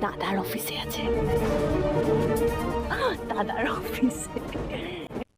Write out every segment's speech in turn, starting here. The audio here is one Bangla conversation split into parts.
দাদার অফিসে আছে। দাদার অফিসে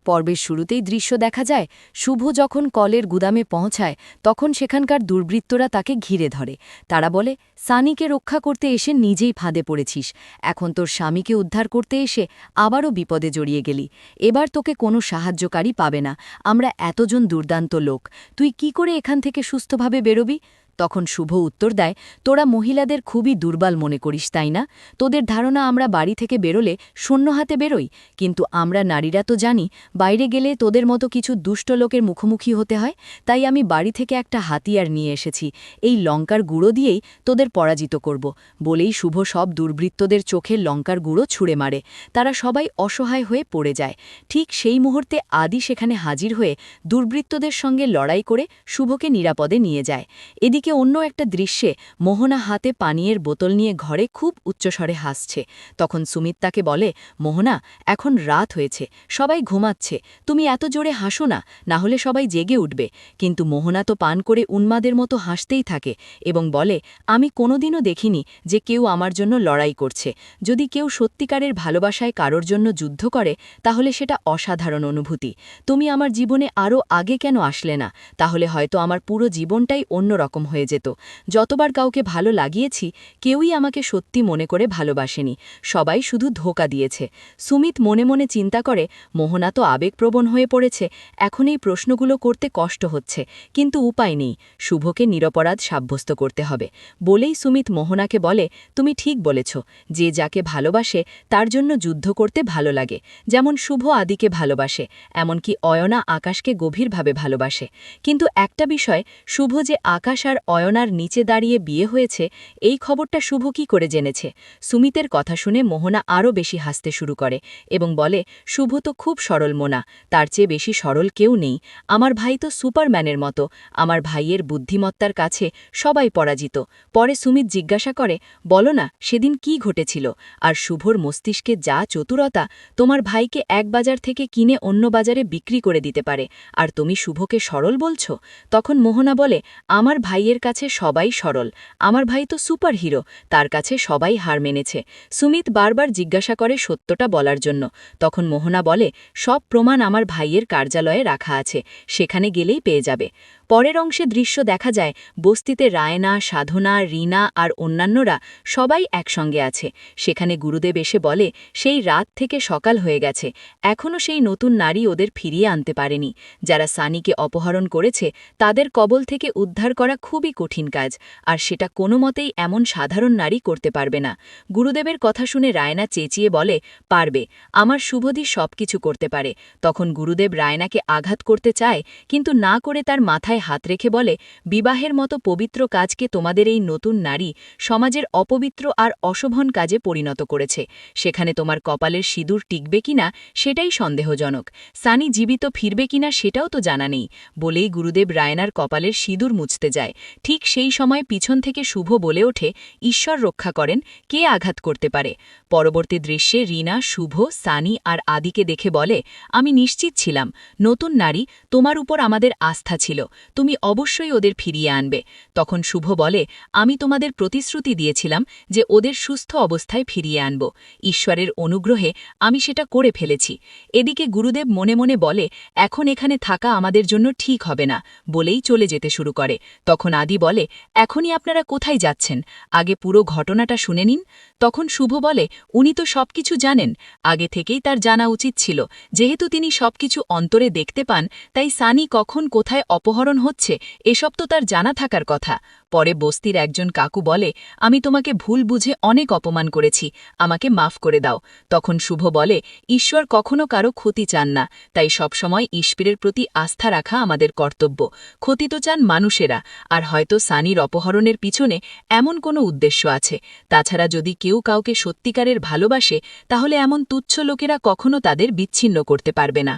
পর্বের শুরুতেই দৃশ্য দেখা যায়, শুভ যখন কলের গুদামে পৌঁছায়, তখন সেখানকার দুর্বৃত্তরা তাকে ঘিরে ধরে। তারা বলে, সানিকে রক্ষা করতে এসে নিজেই ফাঁদে পড়েছিস। এখন তোর স্বামীকে উদ্ধার করতে এসে আবারও বিপদে জড়িয়ে গেলি। এবার তোকে কোনো সাহায্যকারী পাবে না। আমরা এতজন দুর্দান্ত লোক। তুই কি করে এখান থেকে সুস্থভাবে বেরোবি? তখন শুভ উত্তর দেয়, তোরা মহিলাদের খুবই দুর্বল মনে করিস, তাই না? তোদের ধারণা আমরা বাড়ি থেকে বেরোলে শূন্য হাতে বেরোই। কিন্তু আমরা নারীরা তো জানি, বাইরে গেলে তোদের মতো কিছু দুষ্ট লোকের মুখোমুখি হতে হয়। তাই আমি বাড়ি থেকে একটা হাতিয়ার নিয়ে এসেছি। এই লঙ্কার গুঁড়ো দিয়েই তোদের পরাজিত করব। বলেই শুভ সব দুর্বৃত্তদের চোখে লঙ্কার গুঁড়ো ছুঁড়ে মারে। তারা সবাই অসহায় হয়ে পড়ে যায়। ঠিক সেই মুহূর্তে আদি সেখানে হাজির হয়ে দুর্বৃত্তদের সঙ্গে লড়াই করে শুভকে নিরাপদে নিয়ে যায়। এদিকে অন্য একটা দৃশ্যে মোহনা হাতে পানীয়ের বোতল নিয়ে ঘরে খুব উচ্চস্বরে হাসছে। তখন সুমিত তাকে বলে, মোহনা, এখন রাত হয়েছে, সবাই ঘুমাচ্ছে, তুমি এত জোরে হাসো না না হলে সবাই জেগে উঠবে। কিন্তু মোহনা তো পান করে উন্মাদের মতো হাসতেই থাকে এবং বলে, আমি কোনোদিনও দেখিনি যে কেউ আমার জন্য লড়াই করছে। যদি কেউ সত্যিকারের ভালোবাসায় কারোর জন্য যুদ্ধ করে, তাহলে সেটা অসাধারণ অনুভূতি। তুমি আমার জীবনে আরও আগে কেন আসলে না? তাহলে হয়তো আমার পুরো জীবনটাই অন্যরকম হয়ে যেত। যতবার কাউকে ভালো লাগিয়েছি, কেউই আমাকে সত্যি মনে করে ভালোবাসেনি। সবাই শুধু ধোকা দিয়েছে। সুমিত মনে মনে চিন্তা করে, মোহনা তো আবেগপ্রবণ হয়ে পড়েছে, এখন এই প্রশ্নগুলো করতে কষ্ট হচ্ছে। কিন্তু উপায় নেই, শুভকে নিরপরাধ সাব্যস্ত করতে হবে। বলেই সুমিত মোহনাকে বলে, তুমি ঠিক বলেছ, যে যাকে ভালোবাসে, তার জন্য যুদ্ধ করতে ভালো লাগে। যেমন শুভ আদিকে ভালোবাসে, এমনকি অয়না আকাশকে গভীরভাবে ভালোবাসে। কিন্তু একটা বিষয়, শুভ যে আকাশ আর অয়নার নিচে দাঁড়িয়ে বিয়ে হয়েছে, এই খবরটা শুভ কি করে জেনেছে? সুমিতের কথা শুনে মোহনা আরও বেশি হাসতে শুরু করে এবং বলে, শুভ তো খুব সরল মোনা, তার চেয়ে বেশি সরল কেউ নেই। আমার ভাই তো সুপারম্যানের মতো, আমার ভাইয়ের বুদ্ধিমত্তার কাছে সবাই পরাজিত। পরে সুমিত জিজ্ঞাসা করে, বলো না, সেদিন কি ঘটেছিল? আর শুভর মস্তিষ্কে যা চতুরতা, তোমার ভাইকে এক বাজার থেকে কিনে অন্য বাজারে বিক্রি করে দিতে পারে। আর তুমি শুভকে সরল বলছো? তখন মোহনা বলে, আমার ভাইয়ের কাছে সবাই সরল। আমার ভাই তো সুপার হিরো তার কাছে সবাই হার মেনেছে। সুমিত বারবার জিজ্ঞাসা করে সত্যটা বলার জন্য। তখন মোহনা বলে, সব প্রমাণ আমার ভাইয়ের কার্যালয়ে রাখা আছে, সেখানে গেলেই পেয়ে যাবে। পরের অংশে দৃশ্য দেখা যায়, বস্তিতে রায়না, সাধনা, রিনা আর অন্যান্যরা সবাই একসঙ্গে আছে। সেখানে গুরুদেব এসে বলে, সেই রাত থেকে সকাল হয়ে গেছে। এখনও সেই নতুন নারী ওদের ফিরিয়ে আনতে পারেনি। যারা সানিকে অপহরণ করেছে, তাদের কবল থেকে উদ্ধার করা খুবই কঠিন কাজ, আর সেটা কোনো মতেই এমন সাধারণ নারী করতে পারবে না। গুরুদেবের কথা শুনে রায়না চেঁচিয়ে বলে, পারবে। আমার শুভদি সব কিছু করতে পারে। তখন গুরুদেব রায়নাকে আঘাত করতে চায়, কিন্তু না করে তার মাথায় হাত রেখে বলে, বিবাহের মতো পবিত্র কাজকে তোমাদের এই নতুন নারী সমাজের অপবিত্র আর অশোভন কাজে পরিণত করেছে। সেখানে তোমার কপালের সিঁদুর টিকবে কিনা সেটাই সন্দেহজনক। সানি জীবিত ফিরবে কিনা সেটাও তো জানা নেই। বলেই গুরুদেব রায়নার কপালের সিঁদুর মুছতে যায়। ঠিক সেই সময় পিছন থেকে শুভ বলে ওঠে, ঈশ্বর রক্ষা করেন, কে আঘাত করতে পারে? পরবর্তী দৃশ্যে রিনা, শুভ, সানি আর আদিকে দেখে বলে, আমি নিশ্চিত ছিলাম। নতুন নারী তোমার উপর আমাদের আস্থা ছিল। তুমি অবশ্যই ওদের ফিরিয়ে আনবে। তখন শুভ বলে, আমি তোমাদের প্রতিশ্রুতি দিয়েছিলাম যে ওদের সুস্থ অবস্থায় ফিরিয়ে আনব। ঈশ্বরের অনুগ্রহে আমি সেটা করে ফেলেছি। এদিকে গুরুদেব মনে মনে বলে, এখন এখানে থাকা আমাদের জন্য ঠিক হবে না, বলেই চলে যেতে শুরু করে। তখন আদি বলে, এখনই আপনারা কোথায় যাচ্ছেন? আগে পুরো ঘটনাটা শুনে নিন। তখন শুভ বলে, উনি তো সবকিছু জানেন। আগে থেকেই তার জানা উচিত ছিল। যেহেতু তিনি সবকিছু অন্তরে দেখতে পান, তাই সানি কখন কোথায় অপহরণ হচ্ছে, এসব তো তার জানা থাকার কথা। পরে বস্তির একজন কাকু বলে, আমি তোমাকে ভুল বুঝে অনেক অপমান করেছি, আমাকে মাফ করে দাও। তখন শুভ বলে, ঈশ্বর কখনো কারও ক্ষতি চান না, তাই সবসময় ঈশ্বরের প্রতি আস্থা রাখা আমাদের কর্তব্য। ক্ষতি তো চান মানুষেরা, আর হয়তো সানির অপহরণের পিছনে এমন কোনো উদ্দেশ্য আছে। তাছাড়া যদি কেউ কাউকে সত্যিকারের ভালোবাসে, তাহলে এমন তুচ্ছ লোকেরা কখনো তাদের বিচ্ছিন্ন করতে পারবে না।